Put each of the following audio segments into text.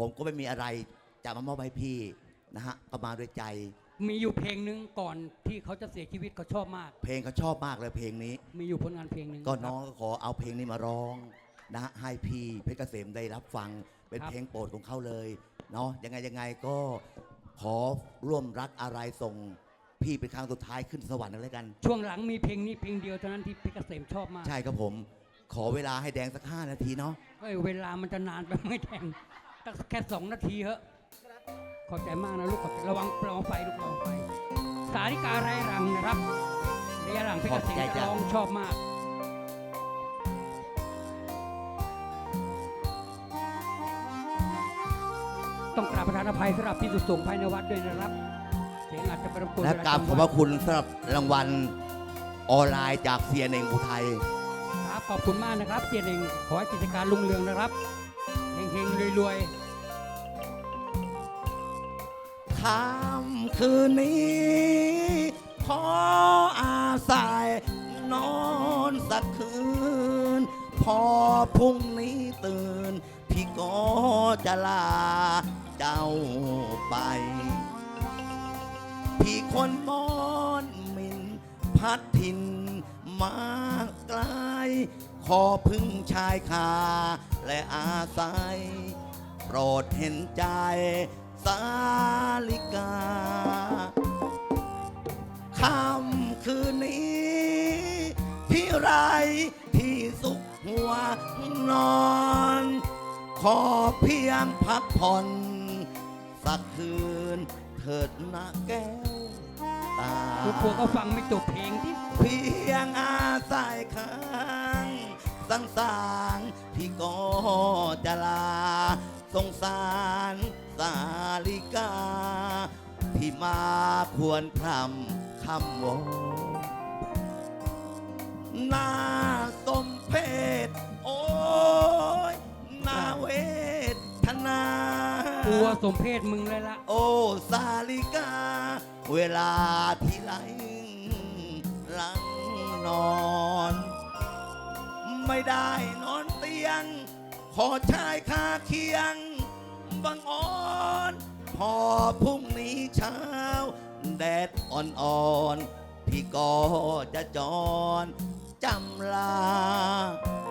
ผมก็ไม่มีอะไรจะมามอบให้พี่นะฮะก็มาด้วยใจ มีอยู่เพลงหนึ่งก่อนที่เขาจะเสียชีวิตเขาชอบมาก เพลงเขาชอบมากเลยเพลงนี้ มีอยู่ผลงานเพลงหนึ่งก็น้องก็ขอเอาเพลงนี้มาร้องนะฮะให้พี่เพชรเกษมได้รับฟังเป็นครับเพลงโปรดของเขาเลยเนาะยังไงยังไงก็ขอร่วมรักอะไรส่งพี่เป็นครั้งสุดท้ายขึ้นสวรรค์กันแล้วกัน ช่วงหลังมีเพลงนี้เพลงเดียวเท่านั้นที่เพชรเกษมชอบมากใช่ครับผม ขอเวลาให้แดงสักห้านาทีเนาะ เอ้ยเวลามันจะนานไปไม่แทง ตั้งแค่สองนาทีเหอะขอบใจมากนะลูกขอบใจระวังระวังไฟลูกระวังไฟสาริกาไรรังนะครับเรียหลังเพชรเกษมจะร้องชอบมากต้องกราบประทานอภัยสำหรับที่สุดส่งภายในวัดด้วยนะครับเสียงอาจจะไปรบกวนและเวลกราบขอบพระคุณสำหรับรางวัลออนไลน์จากเซียนเองอุทัยครับขอบคุณมากนะครับเจียนเองขอให้กิจการรุ่งเรืองนะครับ เฮงๆรวยๆค่ำคืนนี้ขออาศัยนอนสักคืน พอพรุ่งนี้ตื่น พี่ก็จะลาเจ้าไป พี่คนมอนมินพัดถิ่นมาไกล ขอพึ่งชายคาและอาศัย โปรดเห็นใจสาลิกาค่ำคืนนี้ พี่ไรที่สุขหัวนอน ขอเพียงพักผ่อน สักคืนเถิดนะแก้ว ตา ทุกคนก็ฟังไม่จบเพลงที่เพียงอาศัยค้างสังสารพี่ก็จะลา สงสารสาลิกาพี่มาควรพรำคำวอนน่า กลัวสมเพศมึงเลยละโอ้สาลิกา เวลาที่ไหลหลังนอน ไม่ได้นอนเตียง ขอชายคาเคียง บังอ่อน พอพรุ่งนี้เช้า แดดอ่อนๆ พี่ก็จะจรจำลา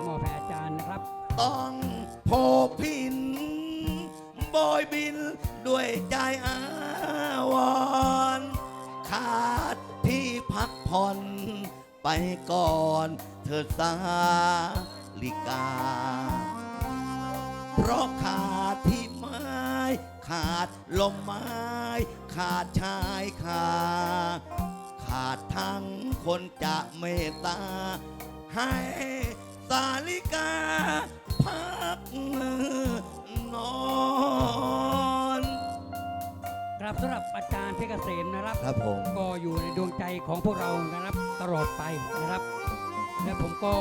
หมอแพทย์อาจารย์นะครับ ต้องโพพินโบอ ยบิน ด้วยใจอาวร ขาดที่พักผ่อนไปก่อนเถิดสาลิกา เพราะขาดที่ไม้ ขาดลมไม้ ขาดชายคาขาดทั้งคนจะเมตตา ให้สาลิกาพัก ษมนะครับ ครับผม ก็อยู่ในดวงใจของพวกเรานะครับตลอดไปนะครับ และผมก็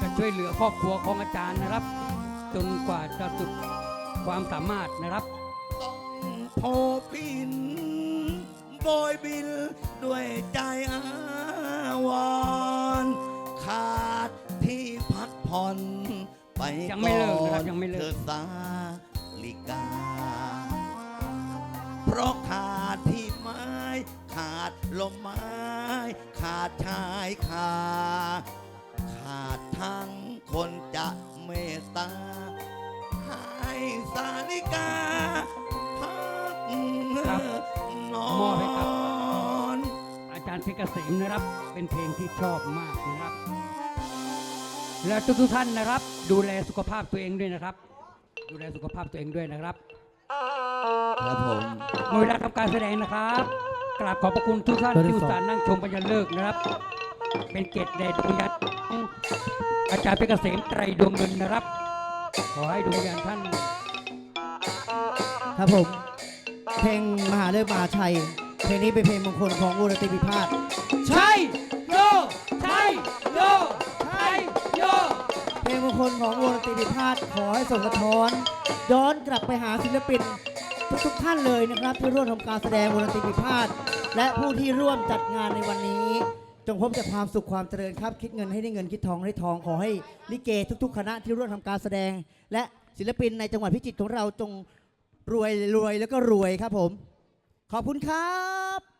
จะช่วยเหลือครอบครัวของอาจารย์นะครับ จนกว่าจะสุดความสามารถนะครับต้องโพพินโบอยบินด้วยใจอาวรณ์ขาดที่พักผ่อน ไปยังไม่เลิกนะครับอนยังไม่เลิกเธอสาลิกา เพราะขาดที่ไม้ ขาดลมไม้ ขาดชายคาขาดทั้งคนจะเมตตาให้สาลิกาพักนอมอบให้ครับนอาจารย์เพชรเกษมนะครับ เป็นเพลงที่ชอบมากนะครับ และทุกๆท่านนะครับ ดูแลสุขภาพตัวเองด้วยนะครับ ดูแลสุขภาพตัวเองด้วยนะครับ ครับผมหมดเวลาทำการแสดงนะครับกราบขอบพระคุณทุกท่านที่อุตส่าห์นั่งชมปัญญาเลิกษ์นะครับ เป็นเกียรติแด่ดวงวิญญาณของอาจารย์เพชรเกษมไตรดวงเงินนะครับ ขอให้ดวงวิญญาณท่านครับผม เพลงมหาเลิกมหาชัย เพลงนี้เป็นเพลงมงคลของวรติพิพาท ใช่ ลงมงคลของวรติพิพาทขอให้ส่งสะท้อน ย้อนกลับไปหาศิลปิน ทุกๆท่านเลยนะครับที่ร่วมทำการแสดงวรติพิพาทและผู้ที่ร่วมจัดงานในวันนี้ จงพบแต่ความสุขความเจริญครับ คิดเงินให้ได้เงินคิดทองให้ทองขอให้ลิเกทุก ๆ คณะที่ร่วมทำการแสดง และศิลปินในจังหวัดพิจิตรของเราจงรวยรวยแล้วก็รวยครับผม ขอบคุณครับ